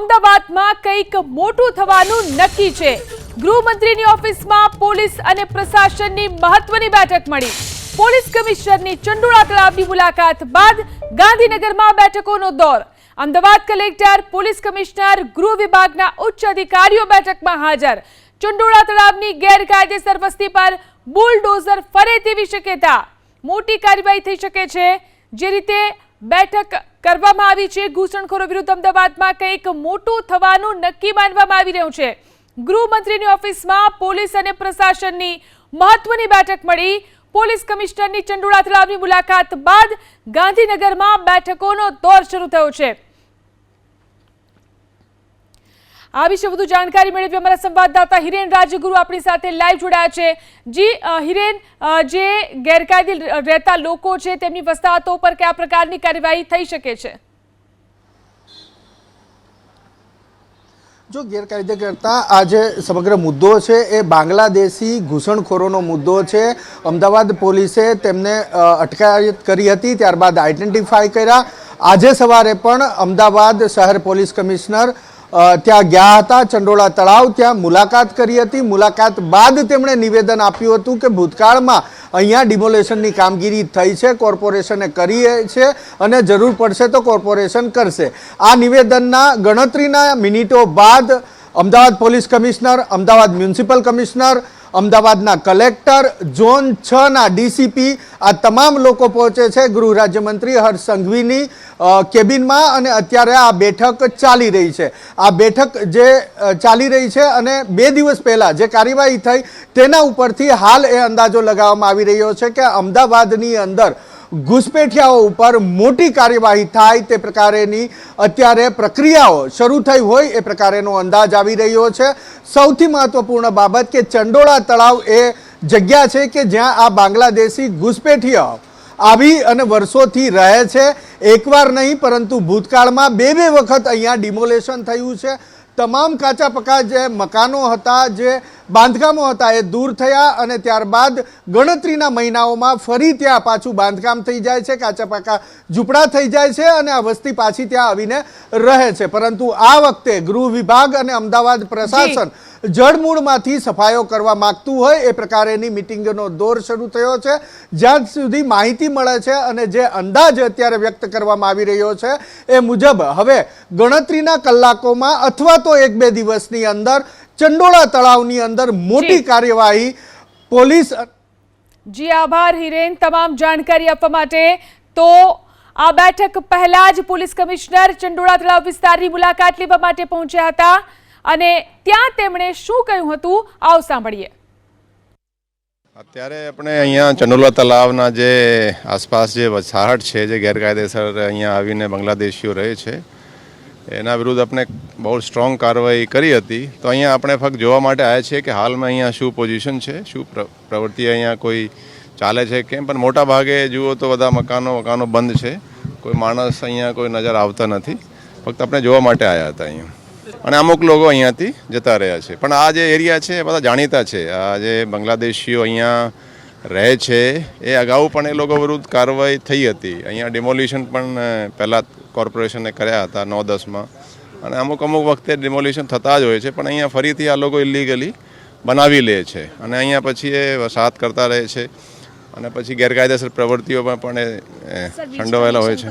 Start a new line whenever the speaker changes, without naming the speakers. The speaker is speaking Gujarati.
અમદાવાદમાં કંઈક મોટું થવાનું નક્કી છે. ગૃહમંત્રીની ઓફિસમાં પોલીસ અને પ્રશાસનની મહત્વની બેઠક મળી. પોલીસ કમિશનરની ચંડોળા તળાવની મુલાકાત બાદ ગાંધીનગરમાં બેઠકોનો દોર. અમદાવાદ કલેક્ટર, પોલીસ કમિશનર, ગૃહ વિભાગના ઉચ્ચ અધિકારીઓ બેઠકમાં હાજર. ચંડોળા તળાવની ગેરકાયદેસર વસ્તી પર બુલડોઝર ફરે તેવી શક્યતા. મોટી કાર્યવાહી થઈ શકે છે. જે રીતે બેઠક કરવામાં આવી છે. ઘૂસણખોરો વિરુદ્ધ અમદાવાદમાં કંઈક મોટું થવાનું નક્કી માનવામાં આવી રહ્યું છે. ગૃહમંત્રીની ઓફિસમાં પોલીસ અને પ્રશાસનની મહત્વની બેઠક મળી. પોલીસ કમિશનરની ચંડોળા તળાવની મુલાકાત બાદ ગાંધીનગરમાં બેઠકોનો દોર શરૂ થયો છે. આ વિશે વધુ જાણકારી મેળવી અમારા સંવાદદાતા હિરેન રાજગુરુ આપણી સાથે લાઈવ જોડાયા છે. જી હિરેન જે ગેરકાયદે રહેતા લોકો છે, તેમની વસાહતો પર કયા પ્રકારની કાર્યવાહી થઈ શકે છે?
જો ગેરકાયદે કરતા આ જે સમગ્ર મુદ્દો છે, એ બાંગ્લાદેશી ઘૂસણખોરોનો મુદ્દો છે. અમદાવાદ પોલીસે તેમને અટકાયત કરી હતી, ત્યારબાદ આઈડેન્ટિફાઈ કર્યા. આજે સવારે પણ અમદાવાદ શહેર પોલીસ કમિશનર ત્યાં ગયા હતા ચંડોળા તળાવ, ત્યાં મુલાકાત કરી હતી. મુલાકાત બાદ તેમણે નિવેદન આપ્યું હતું કે ભૂતકાળમાં અહીંયા ડિમોલેશનની કામગીરી થઈ છે, કોર્પોરેશને કરી છે અને જરૂર પડશે તો કોર્પોરેશન કરશે. આ નિવેદનના ગણતરીના મિનિટો બાદ Ahmedabad police commissioner, Ahmedabad municipal commissioner અમદાવાદના કલેક્ટર, ઝોન છ ના ડીસીપી, આ તમામ લોકો પહોંચે છે ગૃહ રાજ્યમંત્રી હર્ષ સંઘવીની કેબિનમાં અને અત્યારે આ બેઠક ચાલી રહી છે. આ બેઠક જે ચાલી રહી છે અને બે દિવસ પહેલાં જે કાર્યવાહી થઈ તેના ઉપરથી હાલ એ અંદાજો લગાવવામાં આવી રહ્યો છે કે અમદાવાદની અંદર ઘૂસપેઠિયાઓ ઉપર મોટી કાર્યવાહી થાય તે પ્રકારેની અત્યારે પ્રક્રિયાઓ શરૂ થઈ હોય એ પ્રકારેનો અંદાજ આવી રહ્યો છે. સૌથી મહત્વપૂર્ણ બાબત કે ચંડોળા તળાવ એ જગ્યા છે કે જ્યાં આ બાંગ્લાદેશી ઘૂસપેઠિયાઓ આવી અને વર્ષોથી રહે છે. એકવાર નહીં, પરંતુ ભૂતકાળમાં બે બે વખત અહીંયા ડિમોલેશન થયું છે. તમામ કાચા પકા જે મકાનો હતા, જે બાંધકામો હતા એ દૂર થયા અને ત્યારબાદ ગણતરીના મહિનાઓમાં ફરી ત્યાં પાછું બાંધકામ થઈ જાય છે કાચા પાકા ઝૂંપડા થઈ જાય છે અને આ વસ્તી પાછી ત્યાં આવીને રહે છે. પરંતુ આ વખતે ગૃહ વિભાગ અને અમદાવાદ પ્રશાસન જળમૂળમાંથી સફાયો કરવા માંગતું હોય એ પ્રકારેની મિટિંગનો દોર શરૂ થયો છે. જ્યાં સુધી માહિતી મળે છે અને જે અંદાજ અત્યારે વ્યક્ત કરવામાં આવી રહ્યો છે એ મુજબ હવે ગણતરીના કલાકોમાં અથવા તો એક બે દિવસની અંદર ચંડોળા તળાવની અંદર મોટી કાર્યવાહી પોલીસ
જી આભાર હિરેન. તમામ જાણકારી આપવા માટે તો આ બેઠક પહેલા જ પોલીસ કમિશનર ચંડોળા તળાવ વિસ્તારની મુલાકાત લેવા માટે પહોંચ્યા હતા અને ત્યાં તેમણે શું કહ્યું હતું આવ સાંભળીએ.
અત્યારે આપણે અહીંયા ચંડોલા તલાવના જે આસપાસ જે વસાહટ છે જે ગેરકાયદેસર અહીંયા આવીને બાંગ્લાદેશીઓ રહે છે એના વિરુદ્ધ આપણે બહુ સ્ટ્રોંગ કાર્યવાહી કરી હતી. તો અહીંયા આપણે ફક્ત જોવા માટે આવ્યા છીએ કે હાલમાં અહીંયા શું પોઝિશન છે, શું પ્ર- પ્રવૃત્તિ અહીંયા કોઈ ચાલે છે, કેમ? પણ મોટા ભાગે જુઓ તો બધા મકાનો મકાનો બંધ છે. કોઈ માણસ અહીંયા કોઈ નજર આવતા નથી. ફક્ત આપણે જોવા માટે આવ્યા હતા અહીંયા. અને અમુક લોકો અહીંયાથી જતા રહ્યા છે. પણ આ જે એરિયા છે એ બધા જાણીતા છે. આ જે બાંગ્લાદેશીઓ અહીંયા રહે છે, એ અગાઉ પણ એ લોકો વિરુદ્ધ કાર્યવાહી થઈ હતી. અહીંયા ડિમોલિશન પણ પહેલાં કોર્પોરેશને કર્યા હતા નવ દસમાં. અને અમુક અમુક વખતે ડિમોલિશન થતા જ હોય છે પણ અહીંયા ફરીથી આ લોકો ઇલીગલી બનાવી લે છે. અને અહીંયા પછી એ વસાહત કરતા રહે છે. અને પછી ગેરકાયદેસર પ્રવૃત્તિઓમાં પણ એ એ સંડોવાયેલા હોય છે.